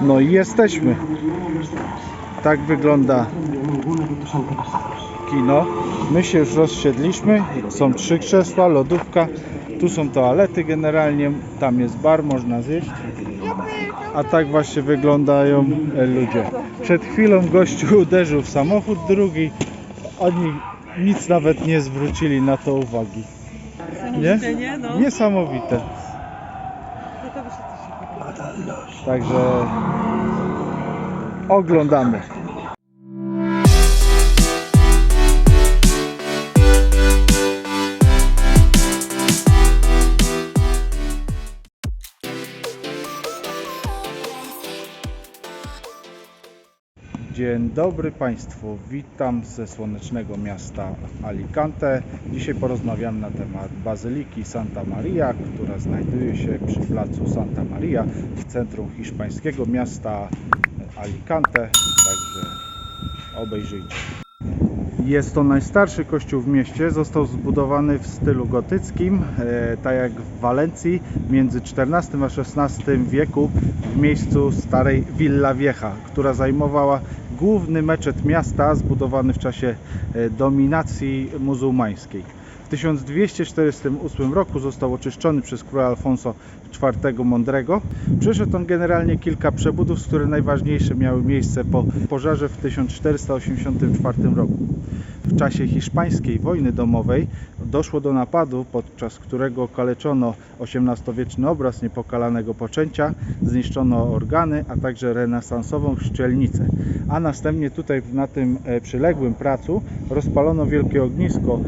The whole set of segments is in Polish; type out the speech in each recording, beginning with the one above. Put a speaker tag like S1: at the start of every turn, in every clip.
S1: No i jesteśmy. Tak wygląda kino. My się już rozsiedliśmy. Są trzy krzesła, lodówka. Tu są toalety generalnie. Tam jest bar, można zjeść. A tak właśnie wyglądają e, ludzie. Przed chwilą gościu uderzył w samochód, drugi. Oni nic nawet nie zwrócili na to uwagi. Nie?
S2: Niesamowite, nie? No.
S1: Niesamowite.
S2: No to by się coś nie podobało.
S1: Także oglądamy. Dzień dobry Państwu, witam ze słonecznego miasta Alicante. Dzisiaj porozmawiamy na temat Bazyliki Santa Maria, która znajduje się przy placu Santa Maria w centrum hiszpańskiego miasta Alicante. Także obejrzyjcie. Jest to najstarszy kościół w mieście. Został zbudowany w stylu gotyckim, e, tak jak w Walencji, między XIV a XVI wieku w miejscu starej Villa Vieja, która zajmowała główny meczet miasta zbudowany w czasie e, dominacji muzułmańskiej. W 1248 roku został oczyszczony przez króla Alfonso IV Mądrego. Przeszedł on generalnie kilka przebudów, z których najważniejsze miały miejsce po pożarze w 1484 roku. W czasie hiszpańskiej wojny domowej doszło do napadu, podczas którego okaleczono XVIII-wieczny obraz niepokalanego poczęcia, zniszczono organy, a także renesansową chrzcielnicę. A następnie tutaj na tym e, przyległym placu rozpalono wielkie ognisko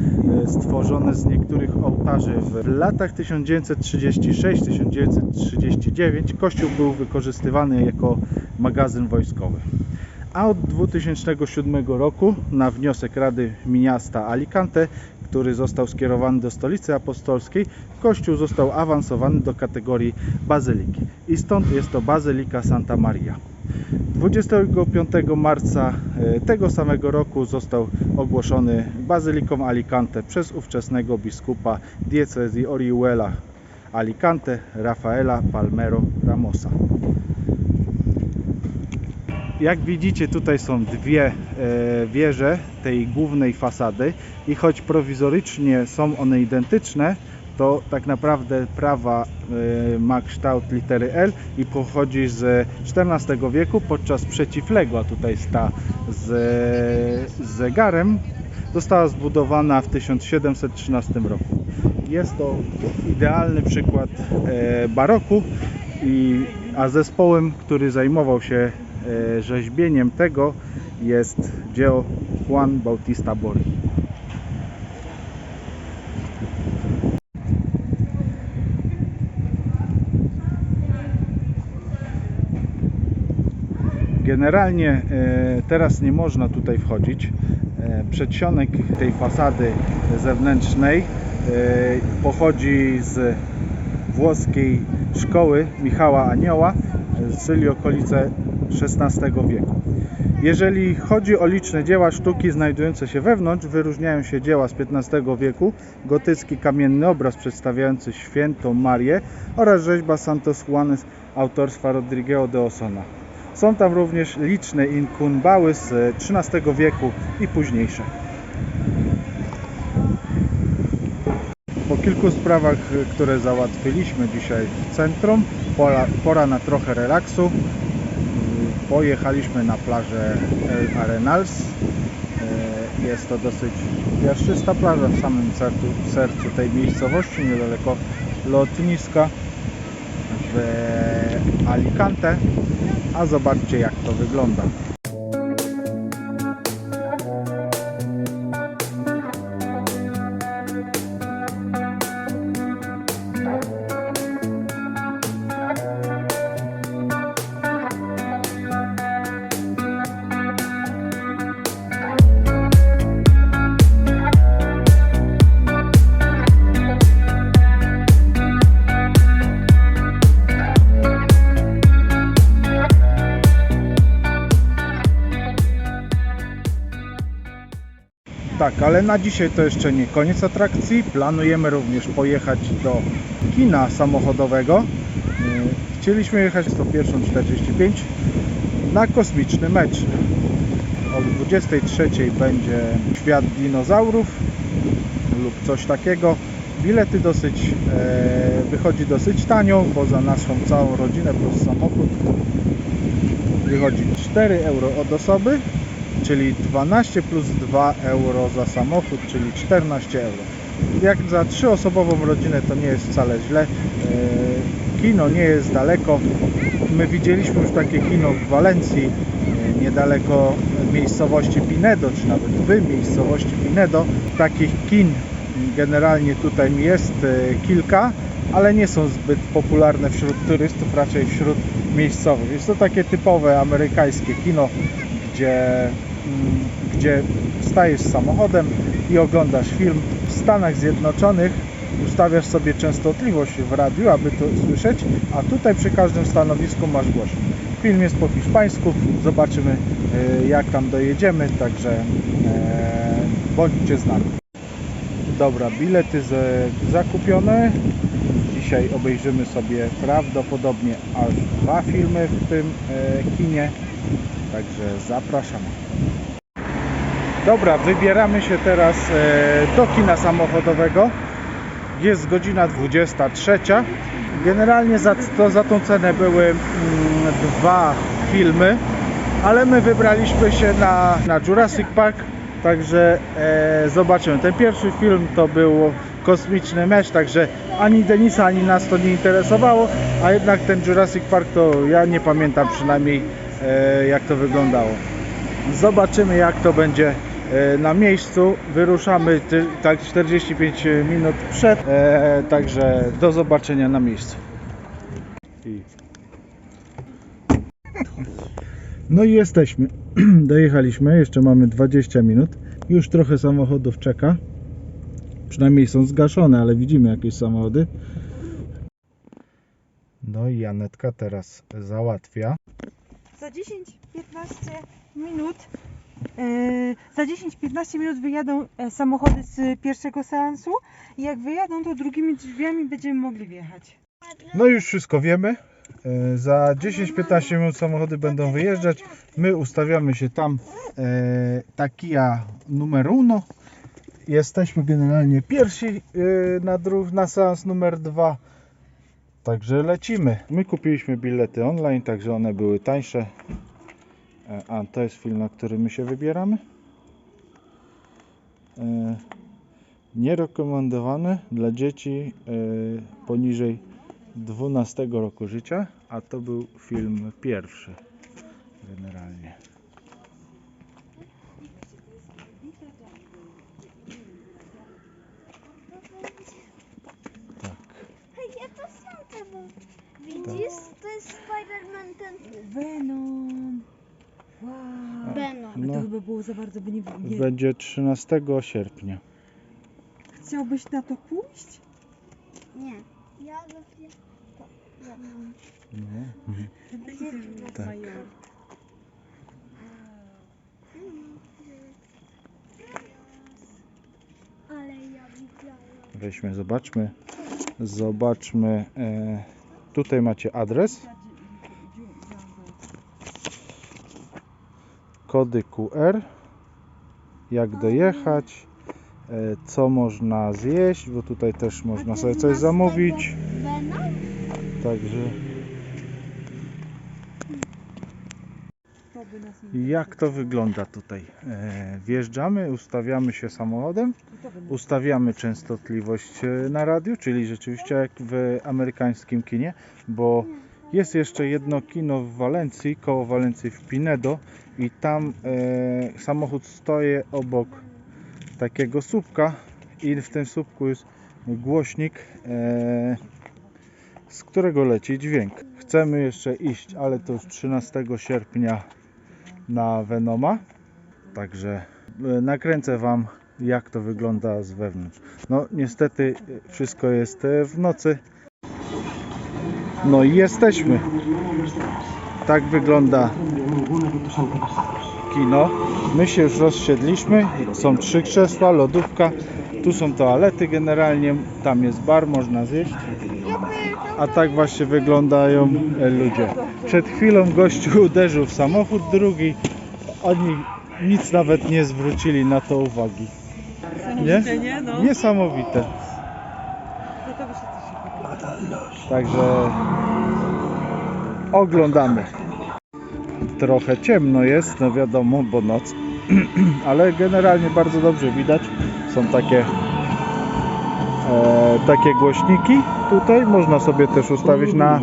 S1: e, stworzone z niektórych ołtarzy. W latach 1936-1939 kościół był wykorzystywany jako magazyn wojskowy a od 2007 roku na wniosek Rady Miasta Alicante, który został skierowany do stolicy apostolskiej, kościół został awansowany do kategorii bazyliki i stąd jest to Bazylika Santa Maria. 25 marca e, tego samego roku został ogłoszony Bazyliką Alicante przez ówczesnego biskupa diecezji Orihuela Alicante Rafaela Palmero Ramosa. Jak widzicie tutaj są dwie e, wieże tej głównej fasady i choć prowizorycznie są one identyczne, to tak naprawdę prawa e, ma kształt litery L i pochodzi z XIV wieku podczas przeciwległa tutaj jest ta z, z zegarem została zbudowana w 1713 roku. Jest to idealny przykład e, baroku, i, a zespołem, który zajmował się e, rzeźbieniem tego jest dzieło Juan Bautista Borgi. Generalnie e, teraz nie można tutaj wchodzić. E, Przedsionek tej fasady zewnętrznej e, pochodzi z włoskiej szkoły Michała Anioła, e, czyli okolice XVI wieku. Jeżeli chodzi o liczne dzieła sztuki znajdujące się wewnątrz, wyróżniają się dzieła z XV wieku, gotycki kamienny obraz przedstawiający świętą Marię oraz rzeźba Santos Juanes autorstwa Rodrigueo de Osona. Są tam również liczne inkunbały z XIII wieku i późniejsze. Po kilku sprawach, które załatwiliśmy dzisiaj w centrum, pora, pora na trochę relaksu. Pojechaliśmy na plażę El Arenals. Y, Jest to dosyć piaszczysta plaża w samym sercu, sercu tej miejscowości, niedaleko lotniska w Alicante. A zobaczcie jak to wygląda. Tak, ale na dzisiaj to jeszcze nie koniec atrakcji. Planujemy również pojechać do kina samochodowego. Yy, Chcieliśmy jechać 101.45 na kosmiczny mecz. O 23.00 będzie świat dinozaurów lub coś takiego. Bilety dosyć e, wychodzi dosyć tanio, bo za naszą całą rodzinę plus samochód wychodzi 4 euro od osoby, czyli 12 plus 2 euro za samochód, czyli 14 euro. Jak za trzyosobową rodzinę to nie jest wcale źle. E, Kino nie jest daleko. My widzieliśmy już takie kino w Walencji, e, niedaleko miejscowości Pinedo, czy nawet w miejscowości Pinedo. Takich kin generalnie tutaj jest e, kilka, ale nie są zbyt popularne wśród turystów, raczej wśród miejscowych. Jest to takie typowe amerykańskie kino, gdzie, gdzie stajesz samochodem i oglądasz film. W Stanach Zjednoczonych ustawiasz sobie częstotliwość w radiu, aby to słyszeć, a tutaj przy każdym stanowisku masz głośnik. Film jest po hiszpańsku, zobaczymy e, jak tam dojedziemy, także e, bądźcie z nami. Dobra, bilety zakupione. Dzisiaj obejrzymy sobie prawdopodobnie aż dwa filmy w tym e, kinie. Także zapraszamy. Dobra, wybieramy się teraz e, do kina samochodowego. Jest godzina 23. Generalnie za, to, za tą cenę były mm, dwa filmy, ale my wybraliśmy się na, na Jurassic Park. Także e, zobaczymy. Ten pierwszy film to był kosmiczny mecz, także ani Denisa, ani nas to nie interesowało, a jednak ten Jurassic Park to ja nie pamiętam przynajmniej e, jak to wyglądało. Zobaczymy jak to będzie na miejscu. Wyruszamy tak 45 minut przed, e, także do zobaczenia na miejscu. No i jesteśmy. Dojechaliśmy, jeszcze mamy 20 minut. Już trochę samochodów czeka. Przynajmniej są zgaszone, ale widzimy jakieś samochody. No i Janetka teraz załatwia.
S2: Za 10-15 minut e, za 10-15 minut wyjadą e, samochody z pierwszego seansu i jak wyjadą, to drugimi drzwiami będziemy mogli wjechać.
S1: No już wszystko wiemy. E, Za 10-15 minut samochody będą wyjeżdżać. My ustawiamy się tam. E, Takia numer uno. Jesteśmy generalnie pierwsi e, na, na seans numer dwa. Także lecimy. My kupiliśmy bilety online, także one były tańsze. E, A to jest film, na który my się wybieramy. E, Nierekomendowany dla dzieci e, poniżej 12 roku życia, a to był film pierwszy generalnie. Tak.
S3: Ja to sam to był. Widzisz? To jest Spider-Man ten
S2: Venom. Wow.
S3: Venom.
S2: Ale
S1: No.
S2: to chyba było za bardzo, by nie, nie...
S1: Będzie 13 sierpnia.
S2: Chciałbyś na to pójść?
S3: Nie. Ja lubię to. Ja mam.
S1: No. Tak.
S3: Ale ja widziałam.
S1: Weźmy, zobaczmy. Zobaczmy. E, tutaj macie adres. Kody QR. Jak dojechać. E, co można zjeść, bo tutaj też można sobie coś zamówić. Także jak to wygląda tutaj? E, wjeżdżamy, ustawiamy się samochodem. Ustawiamy częstotliwość e, na radiu, czyli rzeczywiście jak w amerykańskim kinie, bo jest jeszcze jedno kino w Walencji, koło Walencji w Pinedo i tam e, samochód stoi obok takiego słupka i w tym słupku jest głośnik, e, z którego leci dźwięk. Chcemy jeszcze iść, ale to już 13 sierpnia na Venoma, także e, nakręcę Wam jak to wygląda z wewnątrz. No niestety wszystko jest e, w nocy. No i jesteśmy. Tak wygląda kino. My się już rozsiedliśmy. Są trzy krzesła, lodówka. Tu są toalety generalnie. Tam jest bar, można zjeść. A tak właśnie wyglądają e, ludzie. Przed chwilą gościu uderzył w samochód drugi. Oni nic nawet nie zwrócili na to uwagi. Nie?
S2: nie? No.
S1: Niesamowite.
S2: No.
S1: Także oglądamy. Trochę ciemno jest, no wiadomo, bo noc, ale generalnie bardzo dobrze widać. Są takie e, takie głośniki tutaj. Można sobie też ustawić na,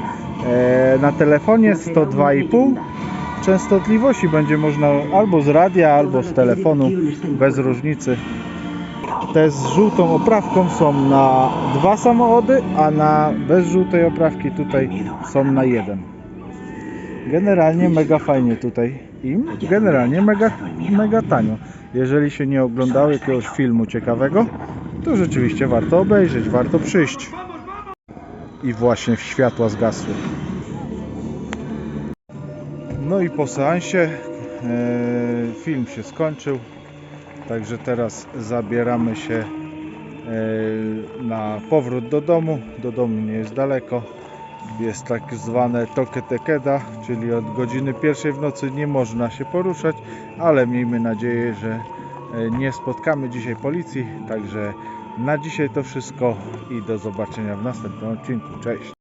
S1: e, na telefonie 102,5 częstotliwości. Będzie można albo z radia, albo z telefonu, bez różnicy. Te z żółtą oprawką są na dwa samochody, a na bez żółtej oprawki tutaj są na jeden. Generalnie mega fajnie tutaj i generalnie mega, mega tanio. Jeżeli się nie oglądało jakiegoś filmu ciekawego, to rzeczywiście warto obejrzeć, warto przyjść. I właśnie światła zgasły. No i po seansie e, film się skończył. Także teraz zabieramy się e, na powrót do domu. Do domu nie jest daleko. Jest tak zwane toke tekeda, czyli od godziny pierwszej w nocy nie można się poruszać, ale miejmy nadzieję, że e, nie spotkamy dzisiaj policji. Także na dzisiaj to wszystko i do zobaczenia w następnym odcinku. Cześć!